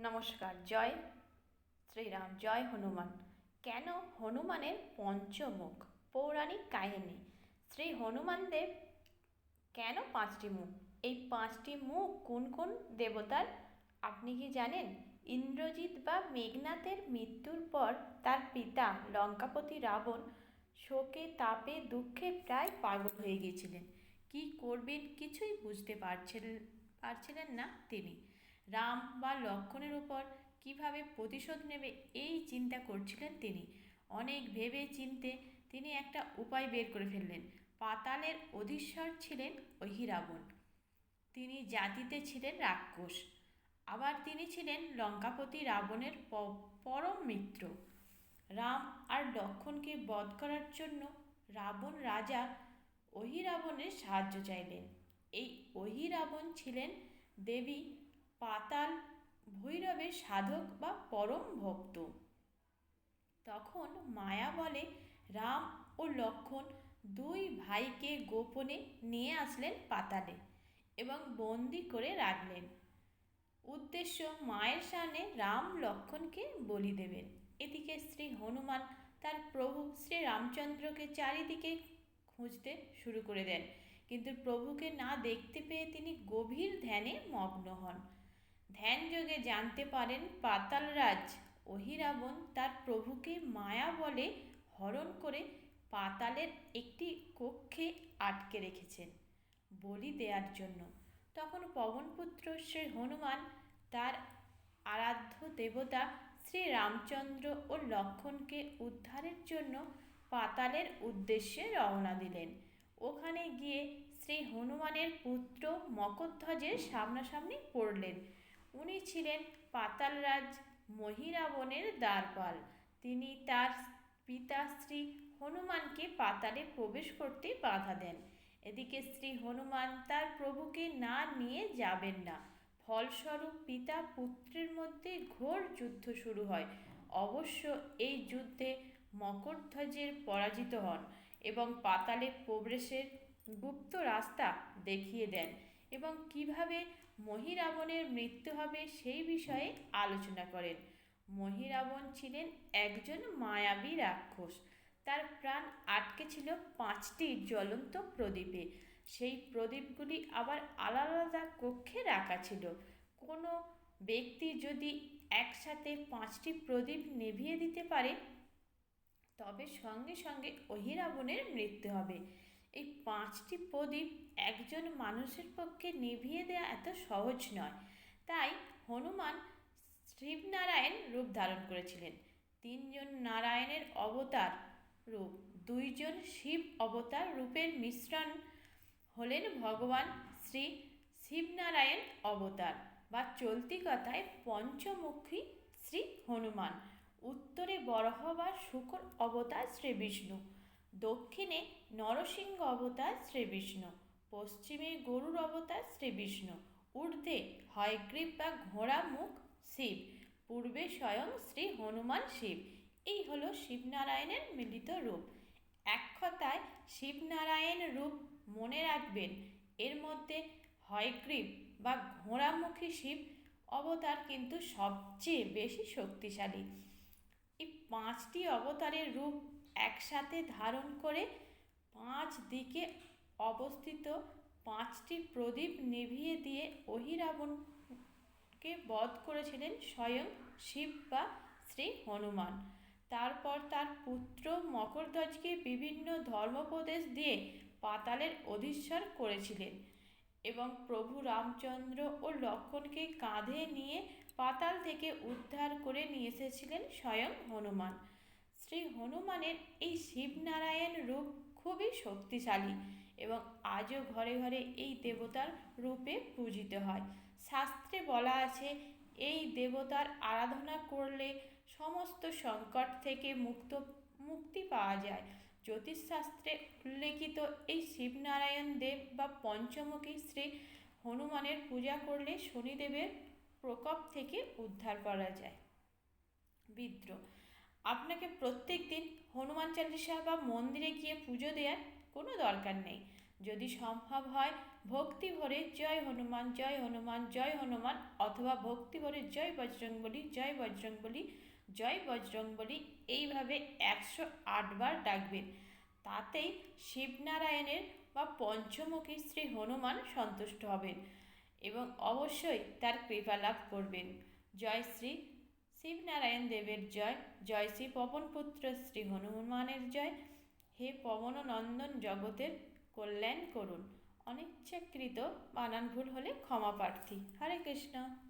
নমস্কার, জয় শ্রীরাম, জয় হনুমান। কেন হনুমানের পঞ্চমুখ? পৌরাণিক কাহিনী। শ্রী হনুমান দেব কেন পাঁচটি মুখ? এই পাঁচটি মুখ কোন কোন দেবতার? আপনি কি জানেন? ইন্দ্রজিৎ বা মেঘনাথের মৃত্যুর পর তার পিতা লঙ্কাপতি রাবণ শোকে তাপে দুঃখে প্রায় পাগল হয়ে গিয়েছিলেন। কি করবেন কিছুই বুঝতে পারছিলেন পারছিলেন না তিনি। রাম বা লক্ষণের উপর কীভাবে প্রতিশোধ নেবে এই চিন্তা করছিলেন তিনি। অনেক ভেবে চিনতে তিনি একটা উপায় বের করে ফেললেন। পাতালের অধীশ্বর ছিলেন অহিরাবণ। তিনি জাতিতে ছিলেন রাক্ষস। আবার তিনি ছিলেন লঙ্কাপতি রাবণের পরম মিত্র। রাম আর লক্ষণকে বধ করার জন্য রাবণ রাজা অহিরাবণের সাহায্য চাইলেন। এই অহিরাবণ ছিলেন দেবী পাতাল ভৈরবের সাধক বা পরম ভক্ত। তখন মায়া বলে, রাম ও লক্ষণ দুই ভাইকে গোপনে নিয়ে আসলেন পাতালে এবং বন্দি করে রাখলেন। উদ্দেশ্য মায়ের সামনে রাম লক্ষণকে বলি দেবেন। এদিকে শ্রী হনুমান তার প্রভু শ্রী রামচন্দ্রকে চারিদিকে খুঁজতে শুরু করে দেন। কিন্তু প্রভুকে না দেখতে পেয়ে তিনি গভীর ধ্যানে মগ্ন হন। ধ্যানযোগে জানতে পারেন পাতালরাজ। অহিরাবণ তার প্রভুকে মায়া বলে হরণ করে পাতালের একটি কক্ষে আটকে রেখেছেন বলি দেওয়ার জন্য। তখন পবনপুত্র শ্রী হনুমান তার আরাধ্য দেবতা শ্রী রামচন্দ্র ও লক্ষণকে উদ্ধারের জন্য পাতালের উদ্দেশ্যে রওনা দিলেন। ওখানে গিয়ে শ্রী হনুমানের পুত্র মকরধ্বজের সামনাসামনি পড়লেন। উনি ছিলেন পাতালরাজ মহিরাবণের দ্বারপাল। তিনি তার পিতা শ্রী হনুমানকে পাতালে প্রবেশ করতে বাধা দেন। এদিকে শ্রী হনুমান তার প্রভুকে না নিয়ে যাবেন না। ফলস্বরূপ পিতা পুত্রের মধ্যে ঘোর যুদ্ধ শুরু হয়। অবশ্য এই যুদ্ধে মকরধ্বজের পরাজিত হন এবং পাতালে প্রবেশের গুপ্ত রাস্তা দেখিয়ে দেন। এবং কীভাবে মহিরাবণের মৃত্যু হবে সেই বিষয়ে আলোচনা করেন। মহিরাবণ ছিলেন একজন মায়াবী রাক্ষস। তার প্রাণ আটকে ছিল পাঁচটি জ্বলন্ত প্রদীপে। সেই প্রদীপগুলি আবার আলাদা আলাদা কক্ষে রাখা ছিল। কোনো ব্যক্তি যদি একসাথে পাঁচটি প্রদীপ নিভিয়ে দিতে পারে, তবে সঙ্গে সঙ্গে অহিরাবণের মৃত্যু হবে। এই পাঁচটি প্রদীপ একজন মানুষের পক্ষে নিভিয়ে দেওয়া এত সহজ নয়। তাই হনুমান শিবনারায়ণ রূপ ধারণ করেছিলেন। তিনজন নারায়ণের অবতার রূপ, দুইজন শিব অবতার রূপের মিশ্রণ হলেন ভগবান শ্রী শিবনারায়ণ অবতার বা চলতি কথায় পঞ্চমুখী শ্রী হনুমান। উত্তরে বরহ বা শুকর অবতার শ্রী বিষ্ণু। দক্ষিণে নরসিংহ অবতার শ্রী বিষ্ণু, পশ্চিমে গরুর অবতার শ্রীবিষ্ণু ঊর্ধ্বে হয়গ্রীব বা ঘোড়া মুখ শিব, পূর্বে স্বয়ং শ্রী হনুমান শিব। এই হলো শিবনারায়ণের মিলিত রূপ। এক কথায় শিবনারায়ণ রূপ মনে রাখবেন, এর মধ্যে হয়গ্রীব বা ঘোড়ামুখী শিব অবতার কিন্তু সবচেয়ে বেশি শক্তিশালী। এই পাঁচটি অবতারের রূপ একসাথে ধারণ করে পাঁচ দিকে অবস্থিত পাঁচটি প্রদীপ নিভিয়ে দিয়ে অহিরাবণকে বধ করেছিলেন স্বয়ং শিব বা শ্রী হনুমান। তারপর তার পুত্র মকরধ্বজকে বিভিন্ন ধর্মোপদেশ দিয়ে পাতালের অধীশ্বর করেছিলেন এবং প্রভু রামচন্দ্র ও লক্ষণকে কাঁধে নিয়ে পাতাল থেকে উদ্ধার করে নিয়ে এসেছিলেন স্বয়ং হনুমান। শ্রী হনুমানের এই শিবনারায়ণ রূপ খুবই শক্তিশালী এবং আজও ঘরে ঘরে এই দেবতার রূপে পূজিত হয়। শাস্ত্রে বলা আছে, এই দেবতার আরাধনা করলে সমস্ত সংকট থেকে মুক্ত, মুক্তি পাওয়া যায়। জ্যোতিষশাস্ত্রে উল্লেখিত এই শিবনারায়ণ দেব বা পঞ্চমুখী শ্রী হনুমানের পূজা করলে শনিদেবের প্রকোপ থেকে উদ্ধার করা যায়। বিদ্রোহ আপনাকে প্রত্যেক দিন হনুমান চালিসা বা মন্দিরে গিয়ে পুজো দেওয়ার কোনো দরকার নেই। যদি সম্ভব হয়, ভক্তি ভরে জয় হনুমান জয় হনুমান জয় হনুমান অথবা ভক্তি ভরে জয় বজরংবলী জয় বজরংবলী জয় বজরংবলী এইভাবে একশো আটবার ডাকবেন। তাতেই শিবনারায়ণের বা পঞ্চমুখী শ্রী হনুমান সন্তুষ্ট হবেন এবং অবশ্যই তার কৃপা লাভ করবেন। জয় শ্রী শিবনারায়ণ দেবের জয়। জয় শ্রী পবনপুত্র শ্রী হনুমানের জয়। হে পবন নন্দন জগতের কল্যাণ করুন। অনিচ্ছাকৃত বানান ভুল হলে ক্ষমা প্রার্থী। হরে কৃষ্ণ।